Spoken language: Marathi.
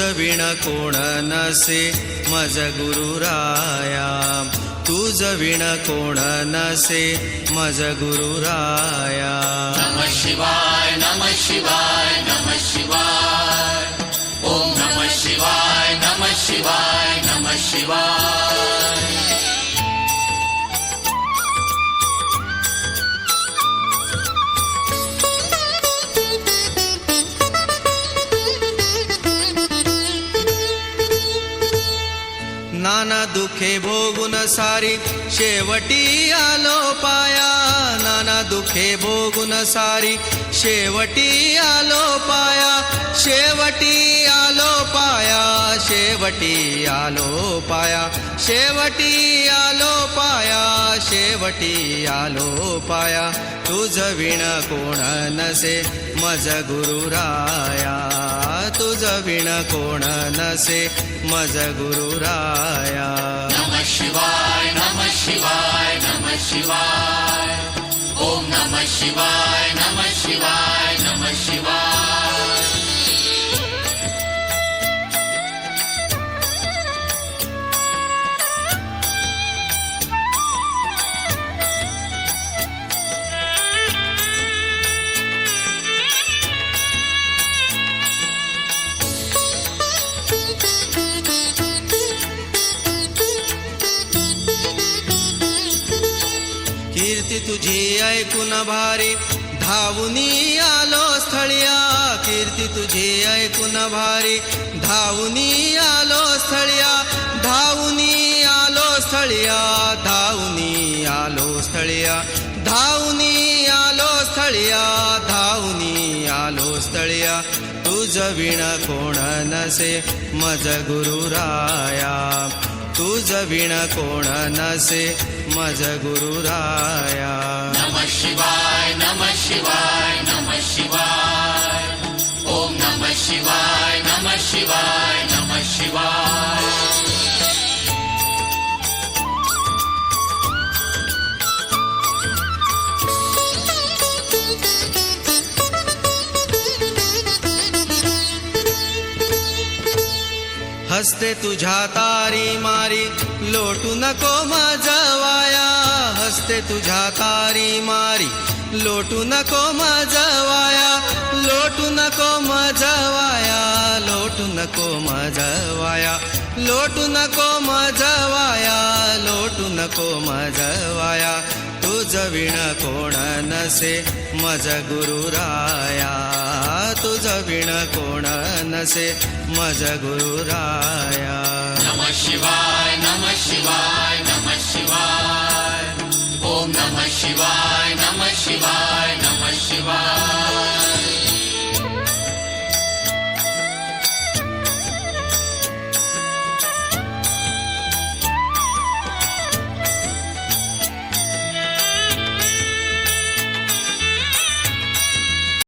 तुझविण कोण नसे मज गुरुराया तुझ विण कोण नसे मज गुरुराया नम शिवाय नम शिवाय नम शिवाय. ओम नमः शिवाय नम शिवाय नम शिवाय. नाना दुखे भोगून सारी. शेवटी आलो पाया. नाना दुखे भोगून सारी. शेवटी आलो पाया. शेवटी आलो पाया. शेवटी आलो पाया. शेवटी आलो पाया. शेवटी आलो पाया. तुझ विण कोण नसे. मज गुरुराया तुझ विण कोण नसे? मज गुरुराया नम शिवाय नमः शिवाय नमः शिवाय. ओम नमः शिवाय नमः शिवाय नमः शिवाय. कीर्ती तुझी ऐकून भारी. धावुनी आलो स्थळ्या. कीर्ती तुझे ऐकून भारी. धावुनी आलो स्थळ्या. धावुनी आलो स्थळ्या. धावुनी आलो स्थळ्या. धावुनी आलो स्थळ्या. धावुनी आलो स्थळ्या. तुझ विण कोण नसे? मज गुरुराया. तुझ विण कोण नसे मज गुरुराया. नम शिवाय नमः शिवाय. हसते तुझ्या तारी मारी लोटू नको माझवाया हसते तुझ्या तारी मारी लोटू नको वाया. लोटू नको वाया लोटू नको वाया. लोटू नको वाया लोटू नको माझवाया तुझ विण कोण नसे मज गुरुराया तुझ विण कोण नसे मज गुरुराया नम शिवाय नमः शिवाय नमः शिवाय. ओम नम शिवाय नमः शिवाय नम शिवाय.